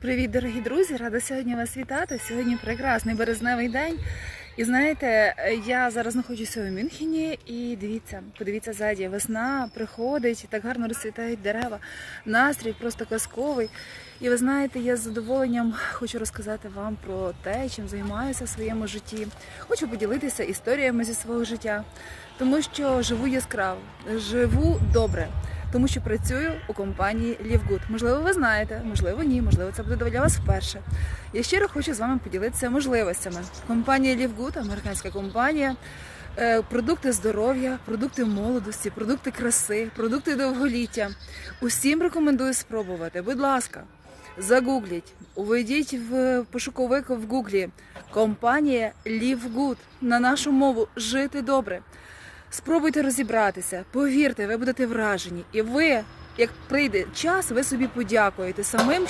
Привіт, дорогі друзі! Рада сьогодні вас вітати. Сьогодні прекрасний березневий день. І знаєте, я зараз знаходжуся у Мюнхені, і дивіться, подивіться ззаді, весна приходить, так гарно розцвітають дерева. Настрій просто казковий. І ви знаєте, я з задоволенням хочу розказати вам про те, чим займаюся в своєму житті. Хочу поділитися історіями зі свого життя, тому що живу яскраво, живу добре. Тому що працюю у компанії Лівгуд. Можливо, ви знаєте, можливо, ні, можливо, це буде для вас вперше. Я щиро хочу з вами поділитися можливостями. Компанія Лівгуд, американська компанія, е, продукти здоров'я, продукти молодості, продукти краси, продукти довголіття. Усім рекомендую спробувати. Будь ласка, загугліть, уведіть в пошуковик в гуглі компанія Лівгуд на нашу мову жити добре. Спробуйте розібратися, повірте, ви будете вражені. І ви, як прийде час, ви собі подякуєте самим,